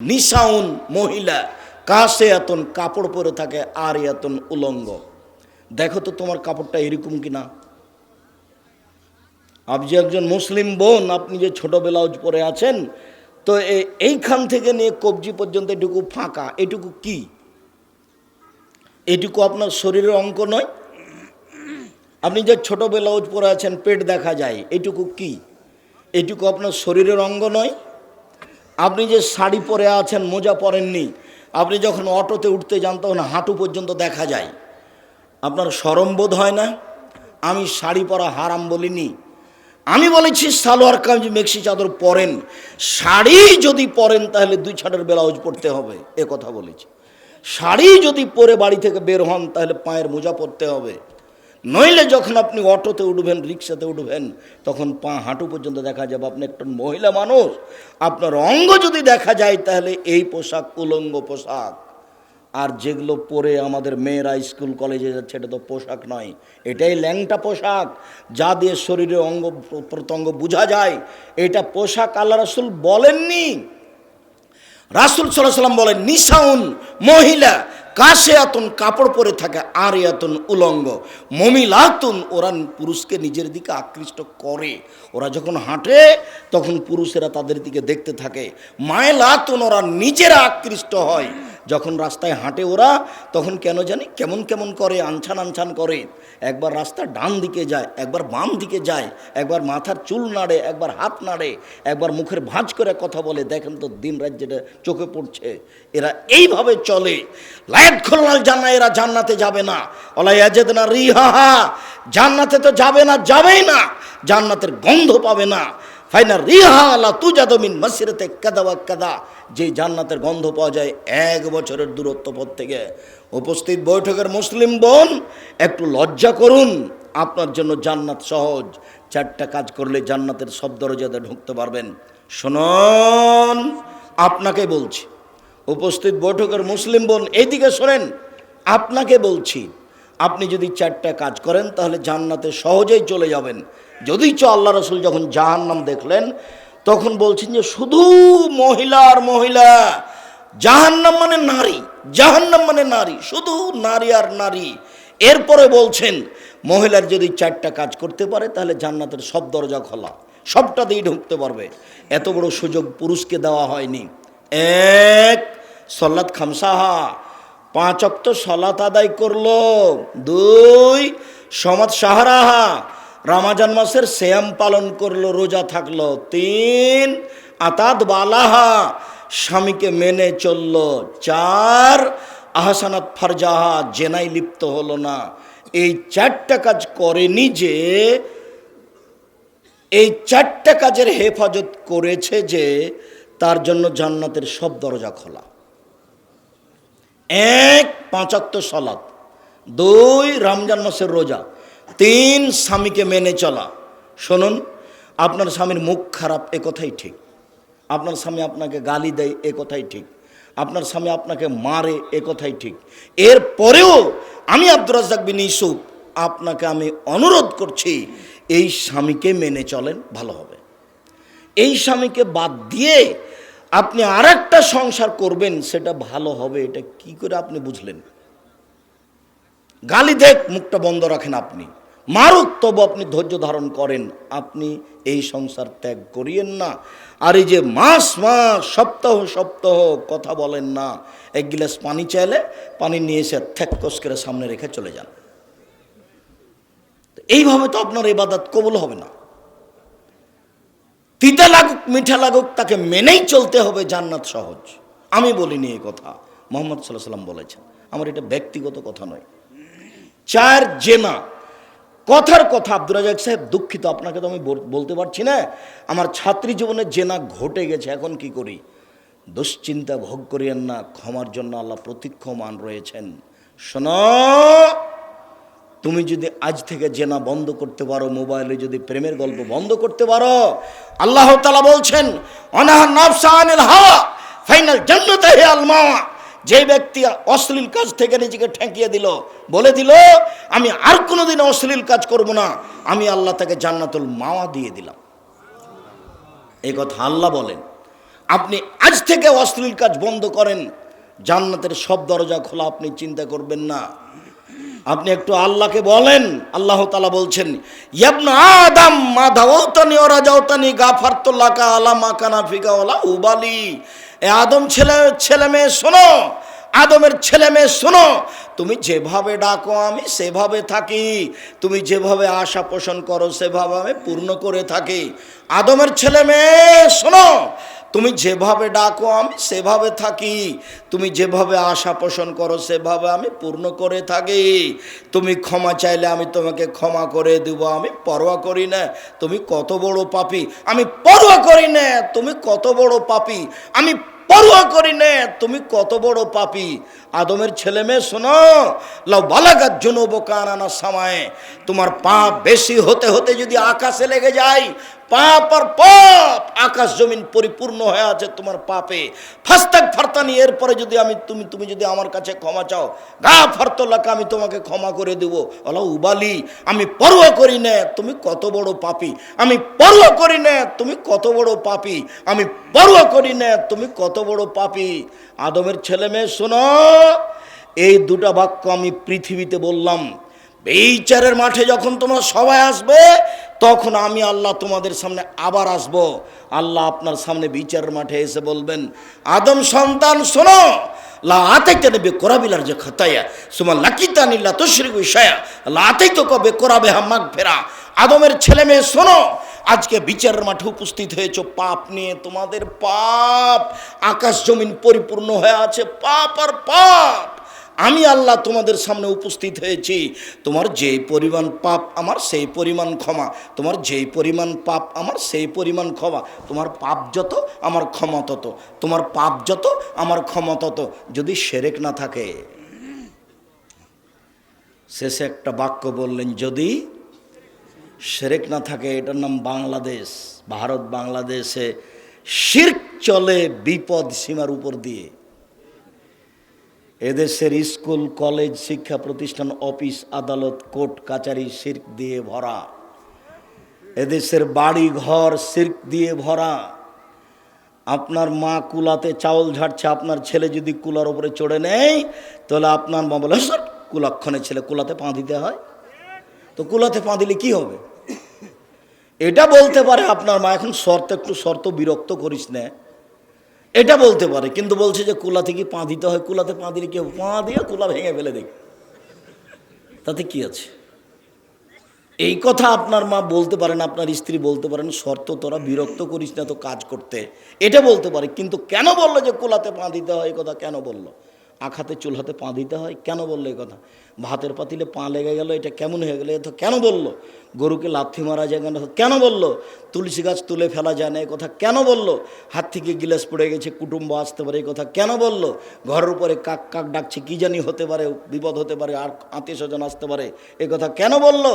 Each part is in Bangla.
নিশাউন মহিলা কাশে এতন কাপড় পরে থাকে আর এতন উলঙ্গ। দেখো তো তোমার কাপড়টা এরকম কিনা। আপনি যে একজন মুসলিম বোন, আপনি যে ছোট ব্লাউজ পরে আছেন, তো এইখান থেকে নিয়ে কবজি পর্যন্ত এটুকু ফাঁকা, এটুকু কি? এটুকু আপনার শরীরের অঙ্ক নয়? আপনি যে ছোট ব্লাউজ পরে আছেন, পেট দেখা যায়, এটুকু কি? এটুকু আপনার শরীরের অঙ্গ নয়? আপনি যে শাড়ি পরে আছেন, মোজা পরেননি, আপনি যখন অটোতে উঠতে যান, তখন হাঁটু পর্যন্ত দেখা যায়। আপনার সরম বোধ হয় না? আমি শাড়ি পরা হারাম বলিনি। আমি বলেছি, সালোয়ার কামিজ, মেক্সি চাদর পরেন। শাড়ি যদি পরেন, তাহলে দুই ছাড়ের ব্লাউজ পরতে হবে, এ কথা বলেছি। শাড়ি যদি পরে বাড়ি থেকে বের হন, তাহলে পায়ের মোজা পরতে হবে। নইলে যখন আপনি অটোতে উঠবেন, রিক্সাতে উঠবেন, তখন পা হাঁটু পর্যন্ত দেখা যাবে আপনি একটা মহিলা মানুষ। আপনার অঙ্গ যদি দেখা যায়, তাহলে এই পোশাক উলঙ্গ পোশাক। আর যেগুলো পরে আমাদের মেয়েরা স্কুল, কলেজে যাচ্ছে, এটা তো পোশাক নয়। এটাই ল্যাংটা পোশাক। যা দিয়ে শরীরের অঙ্গ প্রত্যঙ্গ বোঝা যায়, এটা পোশাক আল্লাহ রাসুল বলেননি। রাসুল সাল্লাহ সাল্লাম বলেন, নিশাউন মহিলা কাশে আতুন কাপড় পরে থাকে আর এতন উলঙ্গ। মমিলাতুন, ওরা পুরুষকে নিজের দিকে আকৃষ্ট করে। ওরা যখন হাঁটে, তখন পুরুষেরা তাদের দিকে দেখতে থাকে। মায়েলাতুন, ওরা নিজেরা আকৃষ্ট হয়। যখন রাস্তায় হাঁটে ওরা, তখন কেন জানি কেমন কেমন করে আনছান আনছান করে। একবার রাস্তা ডান দিকে যায়, একবার বাম দিকে যায়, একবার মাথার চুল নাড়ে, একবার হাত নাড়ে, একবার মুখের ভাঁজ করে কথা বলে, দেখেন তো দিন রাত যেটা চোখে পড়ছে। এরা এইভাবে চলে। লায়াত খোলাল জান্না এরা জান্নাতে যাবে না। অলাইয়াজেদ না রিহা জান্নাতে তো যাবে না, যাবেই না। জান্নাতের গন্ধ পাবে না। ফাইনা রিহা আলা তুজাদমিন মাসিরাতে কাদা কাদা। যে জান্নাতের গন্ধ পাওয়া যায় এক বছরের দূরত্ব পথ থেকে। উপস্থিত বৈঠকের মুসলিম বোন, একটু লজ্জা করুন, আপনার জন্য জান্নাত সহজ। চারটা কাজ করলে জান্নাতের সব দরজাতে ঢুকতে পারবেন। শুনুন, আপনাকে বলছি। উপস্থিত বৈঠকের মুসলিম বোন এইদিকে শোনেন, আপনাকে বলছি আপনি যদি চারটা কাজ করেন, তাহলে জান্নাতে সহজেই চলে যাবেন। যদি চ, আল্লাহ রসুল যখন জাহান্নাম দেখলেন, তখন বলছেন যে, শুধু মহিলা আর মহিলা। জাহান্নাম মানে নারী, জাহান্নাম মানে নারী, শুধু নারী আর নারী। এরপরে বলছেন, মহিলার যদি চারটা কাজ করতে পারে, তাহলে জান্নাতের সব দরজা খোলা সবটা সবটাতেই ঢুকতে পারবে। এত বড় সুযোগ পুরুষকে দেওয়া হয়নি। এক সল্লাদ খামসাহা। পাঁচ অক্ত সলাত আদায় করল। দুই, সমাজ সাহারাহা, রামাজান মাসের শ্যাম পালন করল, রোজা থাকল। তিন আতাত বালাহা, স্বামীকে মেনে চলল। চার, আহসানাত ফারজাহা, জেনাই লিপ্ত হলো না। এই চারটা কাজ করেনি যে এই চারটা কাজের হেফাজত করেছে যে, তার জন্য জান্নাতের সব দরজা খোলা। এক পাঁচাত্ত সলাৎ দুই রমজান মাসের রোজা, তিন স্বামীকে মেনে চলা। শুনুন, আপনার স্বামীর মুখ খারাপ, এ কথাই ঠিক। আপনার স্বামী আপনাকে গালি দেয়, এ কথাই ঠিক। আপনার স্বামী আপনাকে মারে, এ কথাই ঠিক। এর পরেও আমি আব্দুর রাজ্জাক বিন ইসুফ আপনাকে আমি অনুরোধ করছি, এই স্বামীকে মেনে চলেন, ভালো হবে। এই স্বামীকে বাদ দিয়ে আপনি আর একটা সংসার করবেন, সেটা ভালো হবে, এটা কি করে আপনি বুঝলেন? গালি দেখ, মুখটা বন্ধ রাখেন আপনি। মারুক, তবু আপনি ধৈর্য ধারণ করেন। আপনি এই সংসার ত্যাগ করিয়েন না। আর এই যে মাস মাস, সপ্তাহ সপ্তাহ কথা বলেন না। এক গিলাস পানি চাইলে, পানি নিয়ে এসে থ্যাক করে সামনে রেখে চলে যান। এইভাবে তো আপনার ইবাদত কবুল হবে না। তিতা লাগুক, মিঠা লাগুক, তাকে মেনেই চলতে হবে জান্নাত সহজ। আমি বলিনি এই কথা, মোহাম্মদ সাল্লাহ সাল্লাম বলেছেন। আমার এটা ব্যক্তিগত কথা নয়। চার জেনা, কথার কথা। আব্দুর রাজাক সাহেব দুঃখিত, আপনাকে তো আমি বলতে পারছি না। আমার ছাত্রী জীবনে জেনা ঘটে গেছে, এখন কি করি? দুশ্চিন্তা ভোগ করিয়েন না, ক্ষমার জন্য আল্লাহ প্রতীক্ষমান রয়েছেন। শোনো তুমি যদি আজ থেকে জেনা বন্ধ করতে পারো, মোবাইলে যদি প্রেমের গল্প বন্ধ করতে পারো, আল্লাহ তালা বলছেন ফাইনাল যে ব্যক্তি অশ্লীল কাজ থেকে নিজেকে ঠেকিয়ে দিল, বলে দিল, আমি আর কোনোদিন অশ্লীল কাজ করব না, আমি আল্লাহ তাকে জান্নাতুল মাওয়া দিয়ে দিলাম। এই কথা আল্লাহ বলেন, আপনি আজ থেকে অশ্লীল কাজ বন্ধ করেন, জান্নাতের সব দরজা খোলা, আপনি চিন্তা করবেন না। আপনি একটু আল্লাহকে বলেন। আল্লাহ তালা বলছেন আদম মা ধাওতানি ওরা যাওতানি গাফারতুল্লাকা আলা মাকানা ফিকা ওলা উবালি। এ আদম ছেলে ছেলে মেয়ে, শোনো। আদমের ছেলে মেয়ে, শোনো। তুমি যেভাবে ডাকো, আমি সেভাবে থাকি। তুমি যেভাবে আশা পোষণ করো, সেভাবে আমি পূর্ণ করে থাকি। আদমের ছেলে মেয়ে, শোনো। তুমি যেভাবে ডাকো, আমি সেভাবে থাকি। তুমি যেভাবে আশা পোষণ করো, সেভাবে আমি পূর্ণ করে থাকি। তুমি ক্ষমা চাইলে আমি তোমাকে ক্ষমা করে দেব, আমি পরোয়া করি না। তুমি কত বড় পাপি, আমি পরোয়া করি না। তুমি কত বড় পাপি, আমি পরোয়া করি না। তুমি কত বড় পাপি আদমের ছেলে মেয়ে, শোনো। লাউ বালাগাত জুনুব কানানা সময় তোমার পাপ বেশি হতে হতে যদি আকাশে লেগে যায়, পাপ আর পাপ, আকাশ জমিন পরিপূর্ণ হয়ে আছে তোমার পাপে। ফাস্তাক ফারতানি, এরপরে যদি আমি, তুমি তুমি যদি আমার কাছে ক্ষমা চাও, গা ফারতলাকে আমি তোমাকে ক্ষমা করে দেব। আল্লাহ উবালি, আমি পরোয়া করি না, তুমি কত বড় পাপি। আমি পরোয়া করি না, তুমি কত বড় পাপি। আমি পরোয়া করি না, তুমি কত বড় পাপি। আদমের ছেলে মেয়ে, শোনো। এই দুটা বাক্য আমি পৃথিবীতে বললাম। বিচারের মাঠে যখন তোমরা সবাই আসবে, তখন আমি আল্লাহ তোমাদের সামনে আবার আসব। আল্লাহ আপনার সামনে বিচারের মাঠে এসে বলবেন, আদম সন্তান, শোনো! যে নিল্লা তুশ্রী বিষয়া লা আতাই তো কোরাবে হাম্মাক ফেরা আদমের ছেলে মেয়ে শোনো! আজকে বিচারের মাঠে উপস্থিত হয়েছ। পাপ নিয়ে তোমাদের পাপ আকাশ জমিন পরিপূর্ণ হয়ে আছে। পাপ আর পাপ। আমি আল্লাহ তোমাদের সামনে উপস্থিত হয়েছি। তোমার যেই পরিমাণ পাপ আমার সেই পরিমাণ ক্ষমা। তোমার যেই পরিমাণ পাপ আমার সেই পরিমাণ ক্ষমা। তোমার পাপ যত, আমার ক্ষমা তত। তোমার পাপ যত, আমার ক্ষমা তত। যদি সেরেক না থাকে, শেষে একটা বাক্য বললেন, যদি সেরেক না থাকে, এটার নাম বাংলাদেশ। ভারত, বাংলাদেশে শির্ক চলে বিপদ সীমার উপর দিয়ে। এদেশের স্কুল, কলেজ, শিক্ষা প্রতিষ্ঠান, অফিস, আদালত, কোর্ট, কাচারি সির্ক দিয়ে ভরা। এদেশের বাড়ি ঘর সির্ক দিয়ে ভরা। আপনার মা কুলাতে চাউল ঝাড়ছে, আপনার ছেলে যদি কুলার উপরে চড়ে নেয়, তাহলে আপনার মা বলে, সর কুলাক্ষণে ছেলে কুলাতে পা দিতে হয়। তো কুলাতে পা দিলে কি হবে? এটা বলতে পারে আপনার মা, এখন শর্ত, একটু শর্ত বিরক্ত করিস না। এটা বলতে পারে, কিন্তু বলছে যে কুলা থেকে পা দিতে হয়, কুলাতে পা দিলে কেউ পা দিয়ে কুলা ভেঙে ফেলে দেখ তাতে কি আছে? এই কথা আপনার মা বলতে পারেন, আপনার স্ত্রী বলতে পারেন, শর্ত তোরা বিরক্ত করিস না তো কাজ করতে। এটা বলতে পারে, কিন্তু কেন বলল যে কুলাতে পা দিতে হয়, এই কথা কেন বলল? আখাতে চুলহাতে পা দিতে হয়, কেন বলল এই কথা? ভাতের পাতিলে পা লেগে গেল, এটা কেমন হয়ে গেলো? এ তো কেন বলল? গরুকে লাথি মারা যায় কেন? কেন বলল? তুলসী গাছ তুলে ফেলা যায় না এই কথা কেন বলল? হাত থেকে গিলাস পড়ে গেছে, কুটুম্ব আসতে পারে এই কথা কেন বলল? ঘরের উপরে কাক কাক ডাকছে, কী জানি হতে পারে, বিপদ হতে পারে, আর আত্মীয় স্বজন আসতে পারে, এ কথা কেন বলল?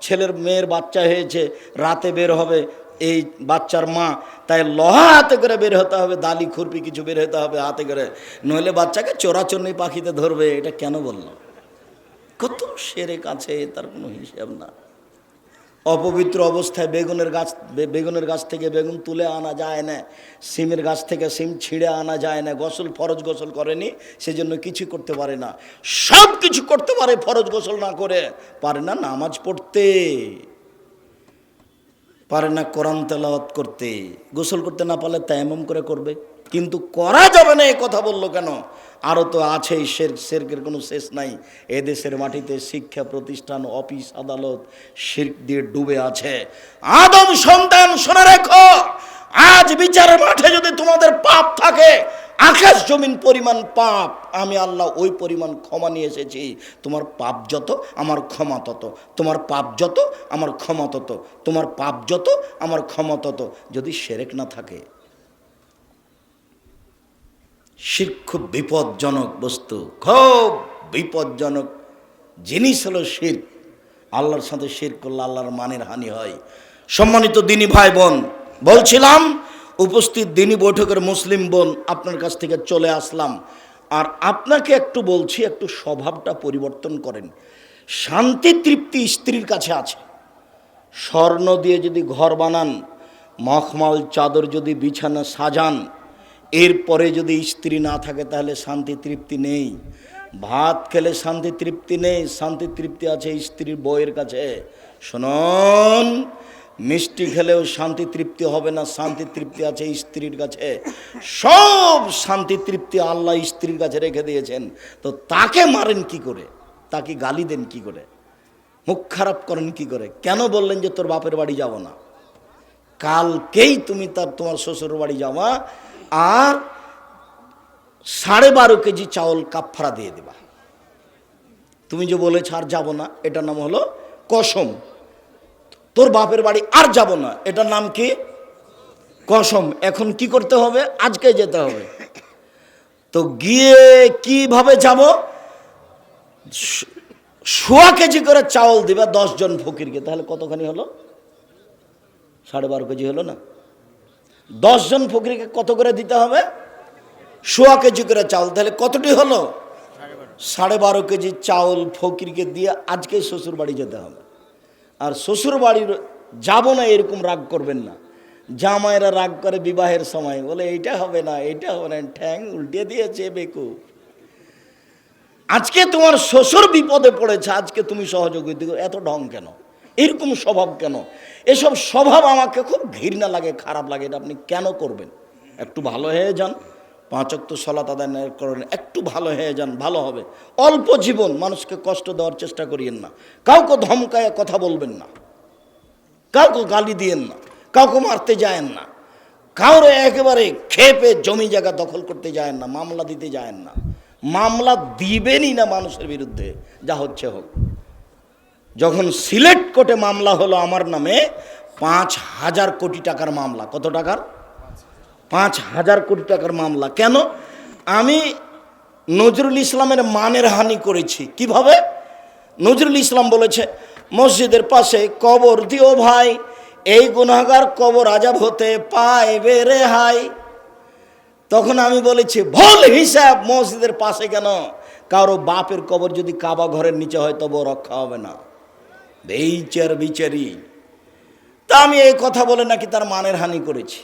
ছেলের মেয়ের বাচ্চা হয়েছে, রাতে বের হবে এই বাচ্চার মা, তাই লোহা হাতে করে বের হতে হবে, দালি, খুরপি কিছু বের হতে হবে হাতে করে। নইলে বাচ্চাকে চোরাচন্নি পাখিতে ধরবে, এটা কেন বলল? কত সেরে কাছে, তার কোনো হিসাব না। অপবিত্র অবস্থায় বেগুনের গাছ বেগুনের গাছ থেকে বেগুন তুলে আনা যায় না, সিমের গাছ থেকে সিম ছিঁড়ে আনা যায় না, গোসল, ফরজ গোসল করেনি, সেজন্য কিছু করতে পারে না। সব কিছু করতে পারে, ফরজ গোসল না করে, পারে না নামাজ পড়তে। পারে না কোরআন তেলাওয়াত করতে। গোসল করতে না পারলে তায়াম্মম করে করবে। কিন্তু করা যাবে না এ কথা বলল কেন? আরও তো আছেই শের, শেরকের কোনো শেষ নাই। এদেশের মাটিতে শিক্ষা প্রতিষ্ঠান, অফিস, আদালত শির্ক দিয়ে ডুবে আছে। আদম সন্তান শোনা রেখো, আজ বিচারের মাঠে যদি তোমাদের পাপ থাকে আকাশ জমিন পরিমাণ পাপ, আমি আল্লাহ ওই পরিমাণ ক্ষমা নিয়ে এসেছি। তোমার পাপ যত, আমার ক্ষমা তত। তোমার পাপ যত, আমার ক্ষমা তত। তোমার পাপ যত, আমার ক্ষমা তত। যদি সেরেক না থাকে, শির খুব বিপজ্জনক বস্তু, খুব বিপজ্জনক জিনিস হলো শির। আল্লাহর সাথে শির করলে আল্লাহর মানের হানি হয়। সম্মানিত দিনী ভাই বোন বলছিলাম উপস্থিত দিনী বৈঠকের মুসলিম বোন আপনার কাছ থেকে চলে আসলাম। আর আপনাকে একটু বলছি, একটু স্বভাবটা পরিবর্তন করেন। শান্তি তৃপ্তি স্ত্রীর কাছে আছে। স্বর্ণ দিয়ে যদি ঘর বানান, মখমাল চাদর যদি বিছানা সাজান, এরপরে যদি স্ত্রী না থাকে তাহলে শান্তি তৃপ্তি নেই। ভাত খেলে শান্তি তৃপ্তি নেই, শান্তি তৃপ্তি আছে স্ত্রীর বউয়ের কাছে। শোনন মিষ্টি খেলেও শান্তি তৃপ্তি হবে না, শান্তি তৃপ্তি আছে স্ত্রীর কাছে। সব শান্তি তৃপ্তি আল্লাহ স্ত্রীর কাছে রেখে দিয়েছেন। তো তাকে মারেন কি করে? তাকে গালি দেন কি করে? মুখ খারাপ করেন কি করে? কেন বললেন যে তোর বাপের বাড়ি যাব না? কালকেই তুমি তার, তোমার শ্বশুর বাড়ি যাওয়া আর সাড়ে বারো কেজি চাউল কাফারা দিয়ে দেবা। তুমি যে বলেছ আর যাব না, এটার নাম হলো কসম। তোর বাপের বাড়ি আর যাব না। এটার নাম কি? কসম। এখন কি করতে হবে? আজকে যেতে হবে। তো গিয়ে কীভাবে যাব? সোয়া কেজি করে চাউল দিবে জন ফকিরকে। তাহলে কতখানি হলো? সাড়ে বারো কেজি হলো না? জন ফকিরকে কত করে দিতে হবে? সোয়া কেজি করে চাউল। তাহলে কতটি হলো? সাড়ে বারো কেজি চাউল ফকিরকে দিয়ে আজকে শ্বশুর বাড়ি যেতে হবে। আর শ্বশুর বাড়ির যাব না এরকম রাগ করবেন না। জামাইরা রাগ করে বিবাহের সময়, বলে, এইটা হবে না, এইটা হবে না। ঠ্যাং উল্টে দিয়েছে বেকু আজকে তোমার শ্বশুর বিপদে পড়েছে, আজকে তুমি সহযোগিতা। এত ঢং কেন? এরকম স্বভাব কেন? এসব স্বভাব আমাকে খুব ঘৃণা লাগে, খারাপ লাগে, এটা আপনি কেন করবেন? একটু ভালো হয়ে যান। পাঁচক তো সলাত আদায় করেন, একটু ভালো হয়ে যান, ভালো হবে। অল্প জীবন মানুষকে কষ্ট দেওয়ার চেষ্টা করিয়েন না। কাউকে ধমকায় কথা বলবেন না। কাউকে গালি দিয়েন না। কাউকে মারতে যায়েন না। কাউরে একেবারে খেপে জমি জায়গা দখল করতে যায়েন না, মামলা দিতে যায়েন না। মামলা দিবেনই না মানুষের বিরুদ্ধে, যা হচ্ছে হোক। যখন সিলেট কোর্টে মামলা হলো আমার নামে, পাঁচ হাজার কোটি টাকার মামলা। কত টাকার? পাঁচ হাজার কোটি টাকার মামলা। কেন? আমি নজরুল ইসলামের মানের হানি করেছি। কীভাবে? নজরুল ইসলাম বলেছে, মসজিদের পাশে কবর দিও ভাই, এই গুনাগার কবর আজাব হতে পাইবে রে হাই। তখন আমি বলেছি, ভুল হিসাব মসজিদের পাশে কেন? কারও বাপের কবর যদি কাবা ঘরের নিচে হয় তবু রক্ষা হবে না। বিচার বিচারি। তা আমি এই কথা বলে নাকি তার মানের হানি করেছি।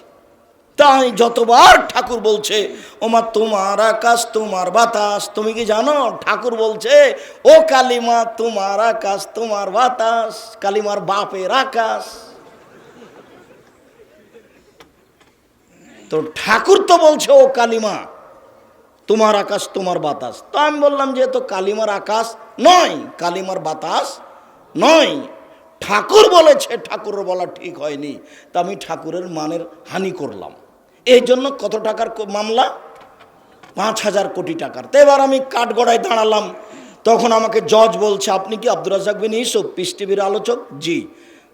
তাই যতবার ঠাকুর বলছে, ওমা, তোমার আকাশ, তোমার বাতাস, তুমি কি জানো? ঠাকুর বলছে, ও কালিমা, তোমার আকাশ, তোমার বাতাস, কালিমার বাপের আকাশ। তো ঠাকুর তো বলছে, ও কালিমা, তোমার আকাশ, তোমার বাতাস। তো আমি বললাম যে তো কালিমার আকাশ নয়, কালিমার বাতাস নয়। ঠাকুর বলেছে, ঠাকুরের বলা ঠিক হয়নি। তা আমি ঠাকুরের মানের হানি করলাম। এই জন্য কত টাকার মামলা? পাঁচ হাজার কোটি টাকার। তো এবার আমি কাঠগড়ায় দাঁড়ালাম। তখন আমাকে জজ বলছে, আপনি কি আব্দুর রাজাক বিন ইসুফ পিস টিভির আলোচক? জি।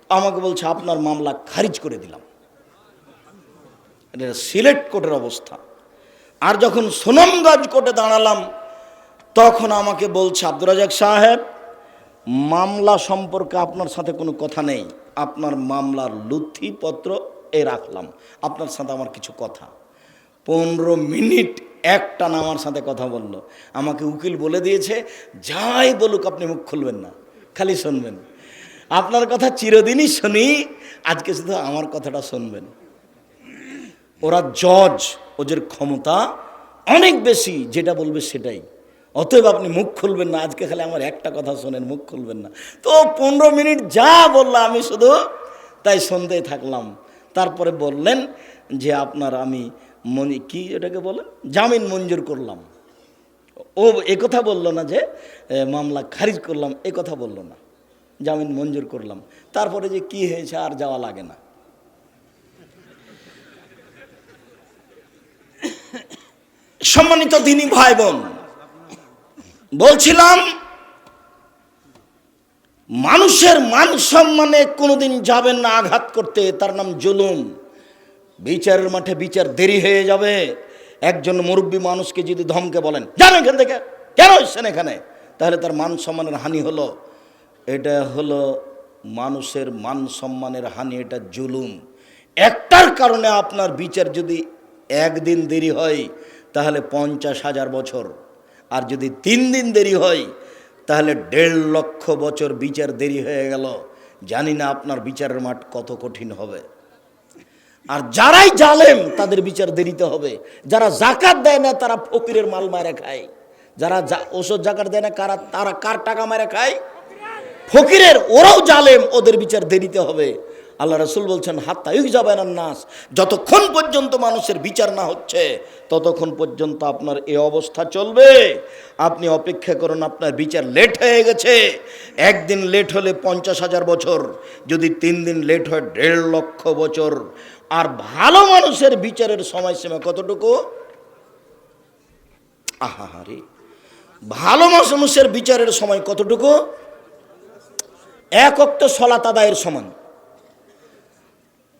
আমাকে বলছে, আপনার মামলা খারিজ করে দিলাম। সিলেট কোর্টের অবস্থা। আর যখন সুনামগঞ্জ কোর্টে দাঁড়ালাম, তখন আমাকে বলছে, আব্দুর রাজাক সাহেব, মামলা সম্পর্কে আপনার সাথে কোনো কথা নেই। আপনার মামলার নথিপত্র এ রাখলাম। আপনার সাথে আমার কিছু কথা। পনেরো মিনিট একটা না আমার সাথে কথা বলল। আমাকে উকিল বলে দিয়েছে, যাই বলুক আপনি মুখ খুলবেন না, খালি শুনবেন। আপনার কথা চিরদিনই শুনি, আজকে শুধু আমার কথাটা শুনবেন। ওরা জজ, ওদের ক্ষমতা অনেক বেশি, যেটা বলবে সেটাই। অতএব আপনি মুখ খুলবেন না, আজকে খালি আমার একটা কথা শোনেন, মুখ খুলবেন না। তো পনেরো মিনিট যা বললাম আমি শুধু তাই শুনতেই থাকলাম। তারপরে বললেন যে আপনার আমি মনি, কি এটাকে বলেন জামিন মঞ্জুর করলাম। ও কথা বলল না যে মামলা খারিজ করলাম, এ কথা বলল না। জামিন মঞ্জুর করলাম। তারপরে যে কি হয়েছে আর যাওয়া লাগে না। সম্মানিত দিনী ভাই বোন, বলছিলাম মানুষের মান সম্মানে কোনোদিন যাবেন না আঘাত করতে, তার নাম জুলুম। বিচারের মাঠে বিচার দেরি হয়ে যাবে। একজন মুরব্বী মানুষকে যদি ধমকে বলেন জান এখান থেকে, কেন এসছেন এখানে? তাহলে তার মান সম্মানের হানি হলো। এটা হলো মানুষের মান সম্মানের হানি, এটা জুলুম। একটার কারণে আপনার বিচার যদি একদিন দেরি হয়, তাহলে পঞ্চাশ হাজার বছর। আর যদি তিন দিন দেরি হয় তাহলে দেড় লক্ষ বছর বিচার দেরি হয়ে গেল। জানি না আপনার বিচারের মাঠ কত কঠিন হবে। আর যারাই জালেম, তাদের বিচার দেরিতে হবে। যারা জাকাত দেয় না, তারা ফকিরের মাল মারে খায়। যারা ওষুধ জাকাত দেয় না, কারা, তারা কার টাকা মারে খায়? ফকিরের, ওরাও জালেম, ওদের বিচার দেরিতে হবে। আল্লাহ রসুল বলছেন, হাত্তা ইউক যাবেন নাস। যতক্ষণ পর্যন্ত মানুষের বিচার না হচ্ছে, ততক্ষণ পর্যন্ত আপনার এ অবস্থা চলবে। আপনি অপেক্ষা করুন, আপনার বিচার লেট হয়ে গেছে। একদিন লেট হলে পঞ্চাশ হাজার বছর, যদি তিন দিন লেট হয়, দেড় লক্ষ বছর। আর ভালো মানুষের বিচারের সময়সীমা কতটুকু? আহা রে ভালো মানুষের বিচারের সময় কতটুকু? এক অক্ত সলাত আদায়ের সমান।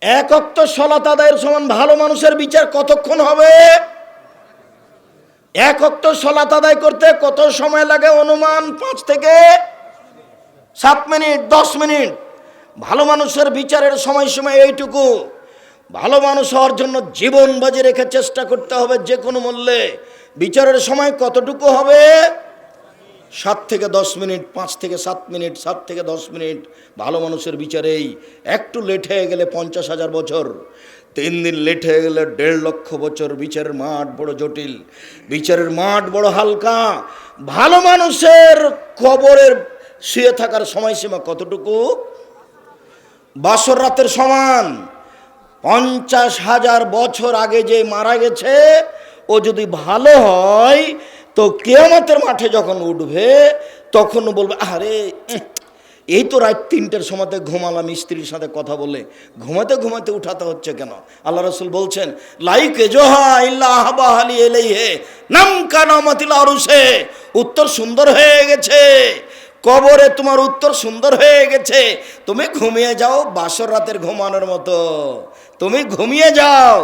এক অক্ত সলাত আদায়ের সমান ভালো মানুষের বিচার কতক্ষণ হবে? এক অক্ত সলাত আদায় করতে কত সময় লাগে অনুমান? পাঁচ থেকে সাত মিনিট, দশ মিনিট। ভালো মানুষের বিচারের সময় সময় এইটুকু। ভালো মানুষ হওয়ার জন্য জীবন বাজি রেখে চেষ্টা করতে হবে যে কোনো মূল্যে। বিচারের সময় কতটুকু হবে? সাত থেকে দশ মিনিট, পাঁচ থেকে সাত মিনিট, সাত থেকে দশ মিনিট, ভালো মানুষের বিচারেই। একটু লেট হয়ে গেলে পঞ্চাশ হাজার বছর। তিন দিন লেট হয়ে গেলে দেড় লক্ষ বছর। বিচারের মাঠ বড় জটিল। বিচারের মাঠ বড় হালকা। ভালো মানুষের কবরের শুয়ে থাকার সময়সীমা কতটুকু? বাসর রাতের সমান। পঞ্চাশ হাজার বছর আগে যে মারা গেছে, ও যদি ভালো হয় তো কেয়ামতের মাঠে যখন উঠবে, তখন বলবে আরে এই তো রাত তিনটের সময়তে ঘুমালাম, স্ত্রীর সাথে কথা বলে। ঘুমাতে ঘুমাতে উঠাতে হচ্ছে কেন? আল্লাহ রসুল বলছেন, লাইকে জোহা এলেই হে উত্তর সুন্দর হয়ে গেছে। কবরে তোমার উত্তর সুন্দর হয়ে গেছে। তুমি ঘুমিয়ে যাও, বাসর রাতের ঘুমানোর মতো। তুমি ঘুমিয়ে যাও।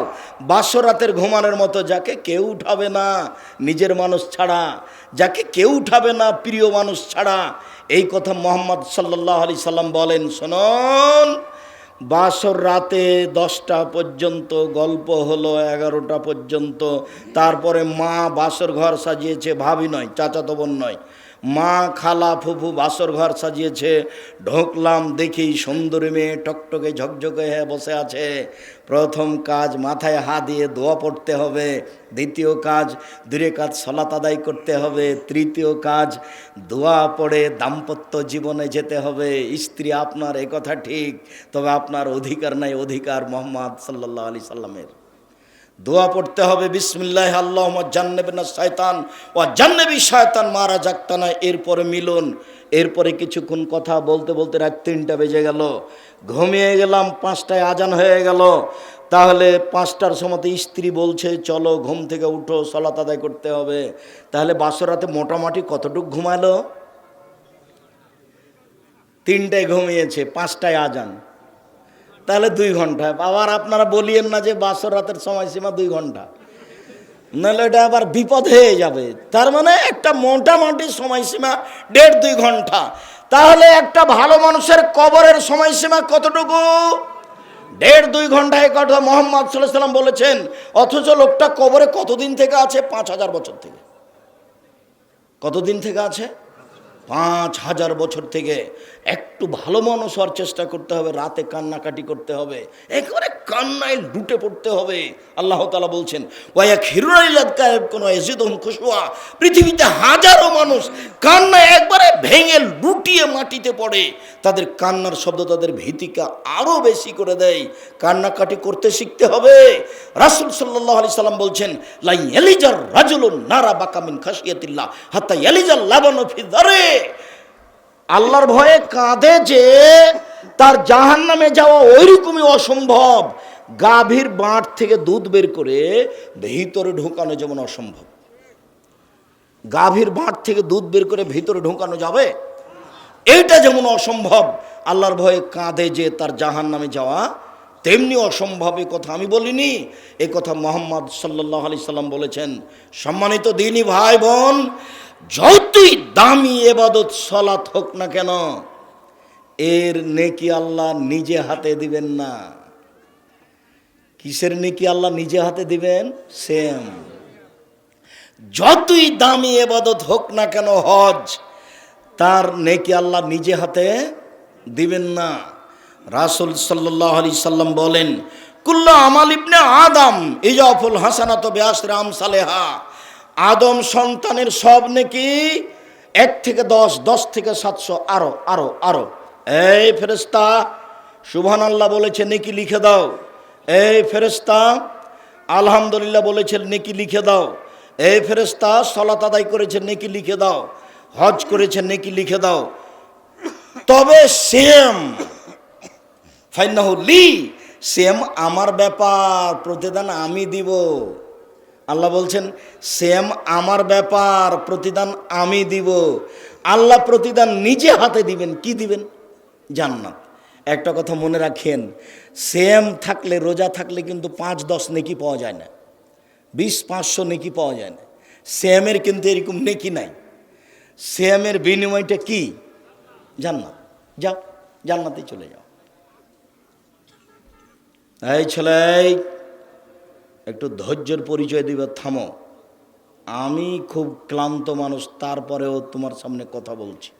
বাসর রাতের ঘুমানোর মতো যাকে কেউ উঠাবে না, নিজের মানুষ ছাড়া। যাকে কেউ উঠাবে না, প্রিয় মানুষ ছাড়া। এই কথা মোহাম্মদ সাল্লাহ আলি সাল্লাম বলেন, শোনন, বাসর রাতে দশটা পর্যন্ত, গল্প হলো এগারোটা পর্যন্ত। তারপরে মা বাসর ঘর সাজিয়েছে, ভাবি নয়, চাচাতো বোন নয়। মা খালা ফুফু বাসর ঘর সাজিয়েছে। ঢোকলাম দেখি সুন্দরী মেয়ে টকটকে ঝকঝকে হয়ে বসে আছে। প্রথম কাজ মাথায় হাত দিয়ে দোয়া পড়তে হবে। দ্বিতীয় কাজ দূরে কাজ সলাত আদায় করতে হবে। তৃতীয় কাজ দোয়া পড়ে দাম্পত্য জীবনে যেতে হবে। স্ত্রী, আপনার কথা ঠিক, তবে আপনার অধিকার নাই, অধিকার মোহাম্মদ সাল্লাহ আলি সাল্লামের। দোয়া পড়তে হবে, বিসমিল্লাহ আল্লাহ জান্নেবেন শয়তান ও জান্নেবি শয়তান মারা যাক্তানা এরপরে মিলন। এরপরে কিছুক্ষণ কথা বলতে বলতে রাত তিনটা বেজে গেল। ঘুমিয়ে গেলাম, পাঁচটায় আজান হয়ে গেল। তাহলে পাঁচটার সময়তে স্ত্রী বলছে, চলো ঘুম থেকে উঠো, সলাত আদায় করতে হবে। তাহলে বাসরাতে মোটামুটি কতটুক ঘুমালো? তিনটায় ঘুমিয়েছে, পাঁচটায় আজান। তাহলে দুই ঘণ্টা। আবার আপনারা বলিয়েন না যে বাসর রাতের সময়সীমা দুই ঘণ্টা। নাহলে এটা আবার বিপদ হয়ে যাবে। তার মানে একটা মোটামুটি সময়সীমা দেড় দুই ঘণ্টা। তাহলে একটা ভালো মানুষের কবরের সময়সীমা কতটুকু? দেড় দুই ঘন্টায় কথা মোহাম্মদ সাল্লাম বলেছেন, অথচ লোকটা কবরে কতদিন থেকে আছে? পাঁচ হাজার বছর থেকে। কতদিন থেকে আছে? পাঁচ হাজার বছর থেকে একটু ভালো মানুষ হওয়ার চেষ্টা করতে হবে, রাতে কান্নাকাটি করতে হবে, একেবারে কান্নায় লুটে পড়তে হবে। আল্লাহ তালা বলছেন, ওয়া খিরুরাইলাদ কায়েব কোনো এজিদম খুশুয়া পৃথিবীতে হাজারো মানুষ কান্নায় একবারে ভেঙে লুটিয়ে মাটিতে পড়ে। তাদের কান্নার শব্দ তাদের ভীতিকা আরও বেশি করে দেয়। কান্নাকাটি করতে শিখতে হবে। রাসুল সাল্লাহ আলি সাল্লাম বলছেন লাই এলিজার রাজুলুন নারা বাকামিন খাসিয়াতিল্লাহ হাত্তা এলিজার লাবানো ফিদারে আল্লাহর ভয়ে কাঁদে যে তার জাহান নামে যাওয়া ওইরকমই অসম্ভব। গাভীর বাঁট থেকে দুধ বের করে ভিতরে ঢোকানো যেমন অসম্ভব। গাভীর বাঁট থেকে দুধ বের করে ভিতরে ঢোকানো যাবে? এইটা যেমন অসম্ভব, আল্লাহর ভয়ে কাঁদে যে তার জাহান নামে যাওয়া তেমনি অসম্ভব। এ কথা আমি বলিনি, এ কথা মোহাম্মদ সাল্লাহ আলি সাল্লাম বলেছেন। সম্মানিত দিনী ভাই বোন যতই দামি এবাদত, সলাৎ হোক না কেন, এর নেকি আল্লাহ নিজে হাতে দিবেন না। কিসের নেকি আল্লাহ নিজে হাতে দিবেন? সেম। যতই দামি এবাদত হোক না কেন, হজ, তার নেকি আল্লাহ নিজে হাতে দিবেন না। রাসুল সাল্লাহ আলি সাল্লাম বলেন, কুল্ল আমাল ইবনে আদম ইজাফুল হাসানাত রাম সালেহা আদম সন্তানের সব নাকি এক থেকে দশ দশ থেকে সাতশো, আরও আরও আরও। এই ফেরেস্তা সুবহান আল্লাহ বলেছে, নেকি লিখে দাও। এই ফেরেস্তা আলহামদুলিল্লাহ বলেছে, নেকি লিখে দাও। এই ফেরেস্তা সলাত আদায় করেছে, নেকি লিখে দাও। হজ করেছে, নেকি লিখে দাও। তবে সেম ফাইনাহু লি, সেম আমার ব্যাপার, প্রতিদান আমি দিব। আল্লাহ বলছেন সেম আমার ব্যাপার, প্রতিদান আমি দিব। আল্লাহ প্রতিদান নিজে হাতে দিবেন, কি দিবেন? জান্নাত। একটা কথা মনে রাখেন সেম থাকলে, রোজা থাকলে কিন্তু পাঁচ, দশ নেকি পাওয়া যায় না। বিশ, পাঁচশো নেকি পাওয়া যায় না। সেমের কিন্তু এরকম নেকি নাই। সেমের বিনিময়টা কি? জান্নাত। যাও জান্নাতে চলে যাও। এই ছেলে একটু ধৈর্যের পরিচয় দিবে থামো। আমি খুব ক্লান্ত মানুষ তারপরেও তোমার সামনে কথা বলছি।